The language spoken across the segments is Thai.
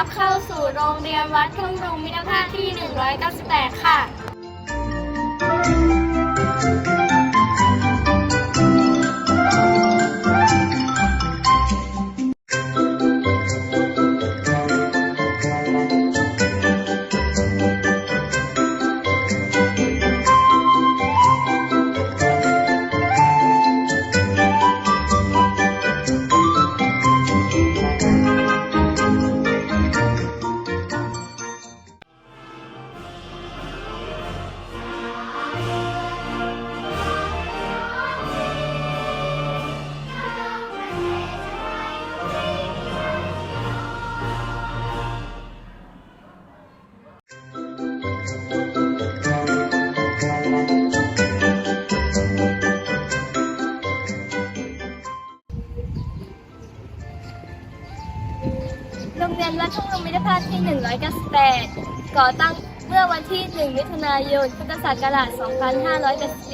รับเข้าสู่โรงเรียนวัดทุ่งรุงมิตรภาพที่ 198 ค่ะ รงเรียนวัดทุ่งรุงมิตรภาพที่ 198 ก่อตั้งเมื่อวันที่ 1 มิถุนายน พุทธศักราช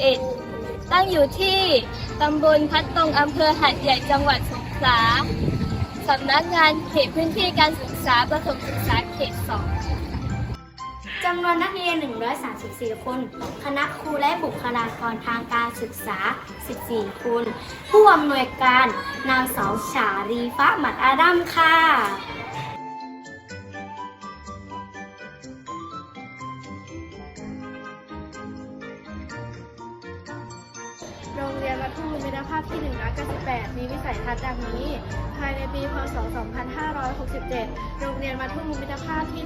2581 ตั้งอยู่ที่ตำบลพัดตรงอำเภอหัดใหญ่จังหวัดสงขลาสำนักงานเขตพื้นที่การศึกษาประถมศึกษาเขต 2จำนวนนักเรียน 134 คน คณะครูและบุคลากรทางการศึกษา 14 คน ผู้อำนวยการนางสาวชารีฟ้าหมัดอาดัมค่ะ โรงเรียนวัดทุ่งลุมิตรภาพที่ 198 มีวิสัยทัศน์ดังนี้ ภายในปี พศ 2567 โรงเรียนวัดทุ่งมิตรภาพที่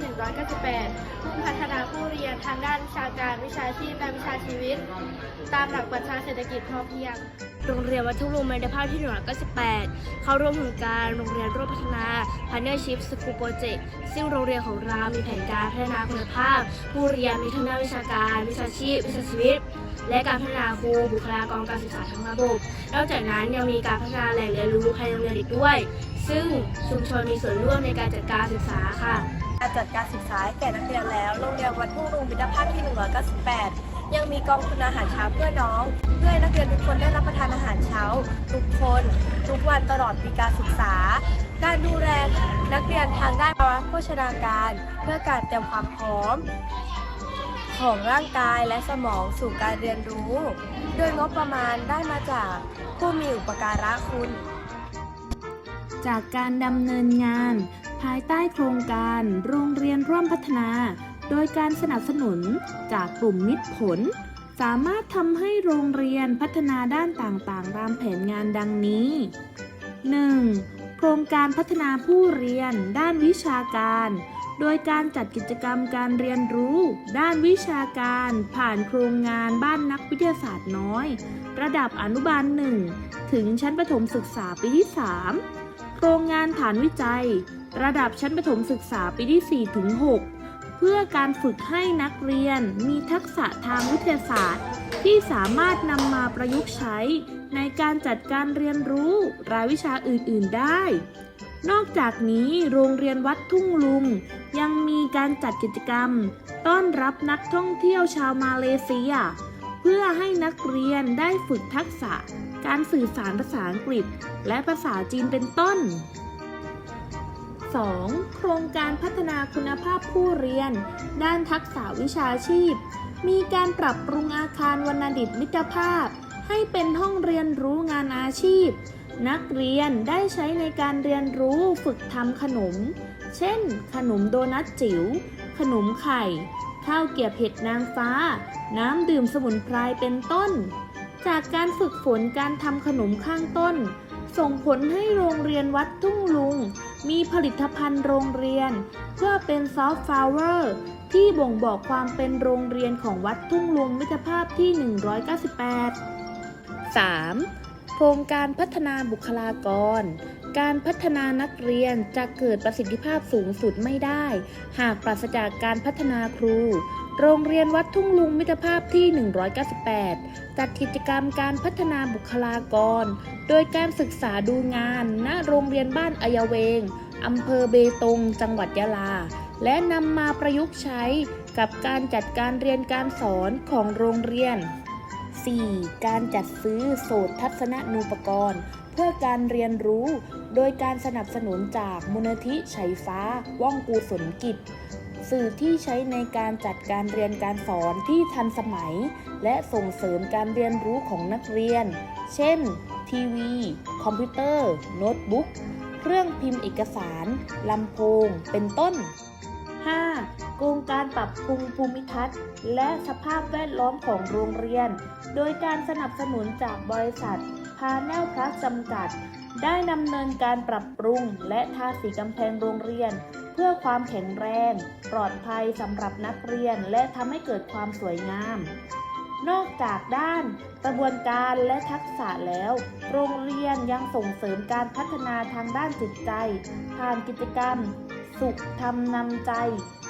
198มุ่งพัฒนาผู้เรียนทางด้านวิชาการวิชาชีพและวิชาชีวิต ตามหลักปรัชญาเศรษฐกิจพอเพียง โรงเรียนวัดทุ่งลุงมิตรภาพที่ 198 เข้าร่วมโครงการโรงเรียนร่วมพัฒนา Partnership School Project ซึ่งโรงเรียนของเรามีแผนการพัฒนาคุณภาพ ผู้เรียนมีทั้งด้านวิชาการ วิชาชีพ วิชาชีวิต และการพัฒนาครูบุคลากรการศึกษาทั้งระบบ นอกจากนั้นยังมีการพัฒนาแหล่งเรียนรู้ภายในโรงเรียนอีกด้วย ซึ่งชุมชนมีส่วนร่วมในการจัดการศึกษาค่ะ การจัดการศึกษาแก่นักเรียนแล้วโรงเรียนวัดทุ่งรุงมิตรภาพที่ 198 ยังมีกองทุนอาหารเช้าเพื่อน้อง เพื่อให้นักเรียนทุกคนได้รับประทานอาหารเช้า ทุกคน ทุกวันตลอดปีการศึกษา การดูแลนักเรียนทางด้านภาวะโภชนาการ เพื่อการเตรียมความพร้อม ของร่างกายและสมองสู่การเรียนรู้ โดยงบประมาณได้มาจากผู้มีอุปการะคุณ จากการดำเนินงาน ภายใต้โครงการโรงเรียนร่วมพัฒนา โดยการสนับสนุนจากกลุ่มมิตรผล สามารถทำให้โรงเรียนพัฒนาด้านต่างๆ ตามแผนงานดังนี้ 1. โครงการพัฒนาผู้เรียนด้านวิชาการ โดยการจัดกิจกรรมการเรียนรู้ ด้านวิชาการผ่านโครงงานบ้านนักวิทยาศาสตร์น้อย ระดับอนุบาล1ถึงชั้นประถมศึกษาปีที่ 3 โครงงานฐานวิจัย ระดับชั้นประถมศึกษาปีที่4ถึง6เพื่อการฝึกให้นักเรียนมีทักษะทางวิทยาศาสตร์ ที่สามารถนำมาประยุกต์ใช้ในการจัดการเรียนรู้รายวิชาอื่น ๆ ได้ นอกจากนี้โรงเรียนวัดทุ่งลุง ยังมีการจัดกิจกรรม ต้อนรับนักท่องเที่ยวชาวมาเลเซีย เพื่อให้นักเรียนได้ฝึกทักษะ การสื่อสารภาษาอังกฤษ และภาษาจีนเป็นต้น 2. โครงการพัฒนาคุณภาพผู้เรียน ด้านทักษะวิชาชีพ มีการปรับปรุงอาคารวรรณดิตมิตรภาพ ให้เป็นห้องเรียนรู้งานอาชีพ นักเรียนได้ใช้ในการเรียนรู้ฝึกทำขนม เช่น ขนมโดนัทจิ๋ว ขนมไข่ ข้าวเกรียบเห็ดนางฟ้า น้ำดื่มสมุนไพรเป็นต้น จากการฝึกฝนการทำขนมข้างต้น ส่งผลให้โรงเรียนวัดทุ่งลุง มีผลิตภัณฑ์โรงเรียน เพื่อเป็นซอฟต์พาวเวอร์ที่บ่งบอกความเป็นโรงเรียนของวัดทุ่งลุงมิตรภาพที่ 198 3. โครงการพัฒนาบุคลากร การพัฒนานักเรียนจะเกิดประสิทธิภาพสูงสุดไม่ได้ หากปราศจากการพัฒนาครู โรงเรียนวัดทุ่งลุงมิตรภาพที่ 198 จัดกิจกรรมการพัฒนาบุคลากร โดยการศึกษาดูงานณโรงเรียนบ้านอายเวงอำเภอเบตง จังหวัดยะลา และนำมาประยุกต์ใช้กับการจัดการเรียนการสอนของโรงเรียน 4. การจัดซื้อโสตทัศนนูปกรณ์ เพื่อการเรียนรู้ โดยการสนับสนุนจากมูลนิธิไฉฟ้า ว่องกูศลกิจ สื่อที่ใช้ในการจัดการเรียนการสอนที่ทันสมัย และส่งเสริมการเรียนรู้ของนักเรียน เช่น ทีวี คอมพิวเตอร์ โน้ตบุ๊ก เครื่องพิมพ์เอกสาร ลำโพง เป็นต้น 5. โครงการปรับปรุงภูมิทัศน์ และสภาพแวดล้อมของโรงเรียน โดยการสนับสนุนจากบริษัท พาแนลพลัสจำกัด ได้ดำเนินการปรับปรุง และทาสีกำแพงโรงเรียน เพื่อความแข็งแรง ปลอดภัยสำหรับนักเรียน และทำให้เกิดความสวยงาม นอกจากด้านกระบวนการและทักษะแล้ว โรงเรียนยังส่งเสริมการพัฒนาทางด้านจิตใจ ผ่านกิจกรรม สุขธรรมนำใจ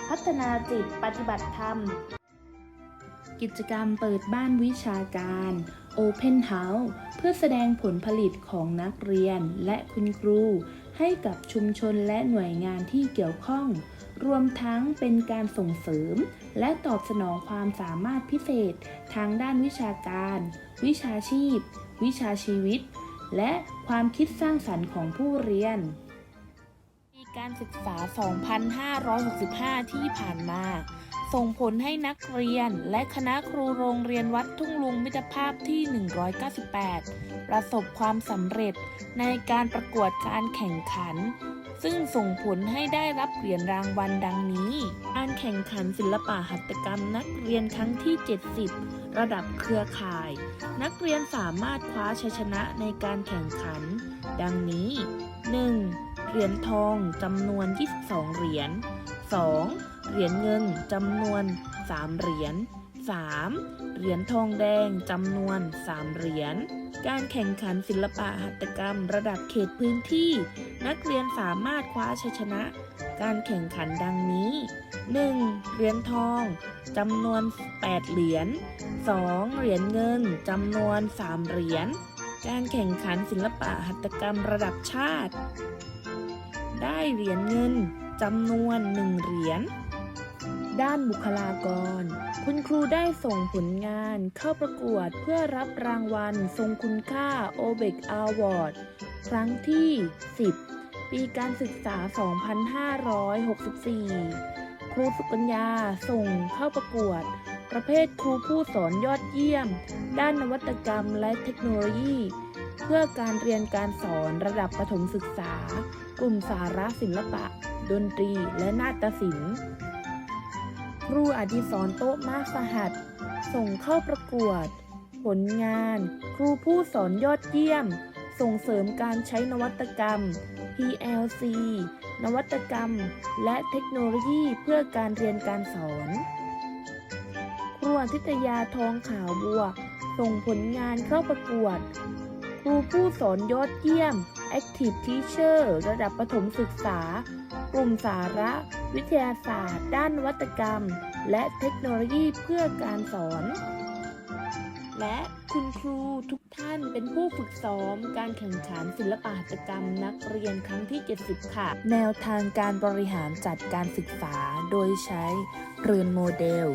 พัฒนาจิตปฏิบัติธรรม กิจกรรมเปิดบ้านวิชาการ Open House เพื่อแสดงผลผลิตของนักเรียนและคุณครู ให้กับชุมชนและหน่วยงานที่เกี่ยวข้อง รวมทั้งเป็นการส่งเสริม และตอบสนองความสามารถพิเศษ ทางด้านวิชาการ วิชาชีพ วิชาชีวิต และความคิดสร้างสรรค์ของผู้เรียน การศึกษา 2565 ที่ผ่านมา ส่งผลให้นักเรียนและคณะครูโรงเรียนวัดทุ่งลุงมิตรภาพที่ 198 ประสบความสำเร็จในการประกวดการแข่งขัน ซึ่งส่งผลให้ได้รับเหรียญรางวัลดังนี้ การแข่งขันศิลปะหัตถกรรมนักเรียนครั้งที่ 70 ระดับเครือข่าย นักเรียนสามารถคว้าชัยชนะในการแข่งขัน ดังนี้ 1. เหรียญทองจำนวน 22 เหรียญ 2. เหรียญเงินจำนวน 3 เหรียญ 3. เหรียญทองแดงจำนวน 3 เหรียญ การแข่งขันศิลปะหัตถกรรมระดับเขตพื้นที่ นักเรียนสามารถคว้าชัยชนะ การแข่งขันดังนี้ 1. เหรียญทองจำนวน 8 เหรียญ 2. เหรียญเงินจำนวน 3 เหรียญ การแข่งขันศิลปะหัตถกรรมระดับชาติ ได้เหรียญเงินจำนวน1เหรียญ ด้านบุคลากร คุณครูได้ส่งผลงานเข้าประกวดเพื่อรับรางวัลทรงคุณค่า o b e c Award ครั้งที่ 10 ปีการศึกษา 2564 ครูสุกัญญาส่งเข้าประกวด ประเภทครูผู้สอนยอดเยี่ยม ด้านนวัตกรรมและเทคโนโลยี เพื่อการเรียนการสอนระดับประถมศึกษา กลุ่มสาระศิลปะ ดนตรีและนาฏศิลป์ ครูอดิศรโต๊ะมาสหัส ส่งเข้าประกวด ผลงาน ครูผู้สอนยอดเยี่ยม ส่งเสริมการใช้นวัตกรรม PLC นวัตกรรม และเทคโนโลยีเพื่อการเรียนการสอน ครูอทิตยาทองขาวบัว ส่งผลงานเข้าประกวด ครูผู้สอนยอดเยี่ยม Active Teacher ระดับประถมศึกษา กลุ่มสาระ วิทยาศาสตร์ ด้านนวัตกรรม และเทคโนโลยีเพื่อการสอน และคุณครูทุกท่านเป็นผู้ฝึกซ้อมการแข่งขันศิลปหัตถกรรมนักเรียนครั้งที่ 70 ค่ะ แนวทางการบริหารจัดการศึกษาโดยใช้เรือนโมเดล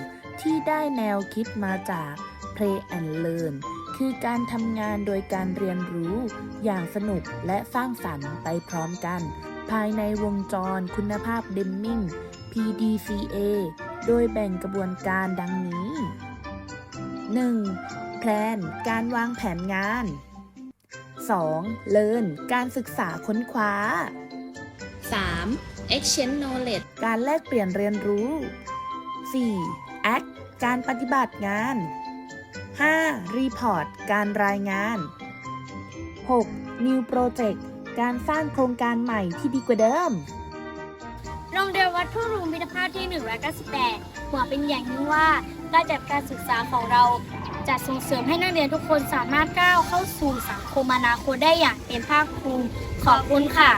ที่ได้แนวคิดมาจาก Play and Learn คือการทำงานโดยการเรียนรู้อย่างสนุกและสร้างสรรค์ไปพร้อมกัน ภายในวงจรคุณภาพเดมมิง PDCA โดยแบ่งกระบวนการดังนี้ 1. แพลน การวางแผนงาน 2. เลินการศึกษาค้นคว้า 3. exchange knowledge การแลกเปลี่ยนเรียนรู้ 4. act การปฏิบัติงาน 5. report การรายงาน 6. new project การสร้างโครงการใหม่ที่ดีกว่าเดิม โรงเรียนวัดทุ่งลุงมิตรภาพที่ 198หัวเป็นอย่างยิ่งว่าการจัดการศึกษาของเราจะส่งเสริมให้นักเรียนทุกคนสามารถก้าวเข้าสู่สังคมอนาคตได้อย่างเป็นภาคภูมิขอบคุณค่ะ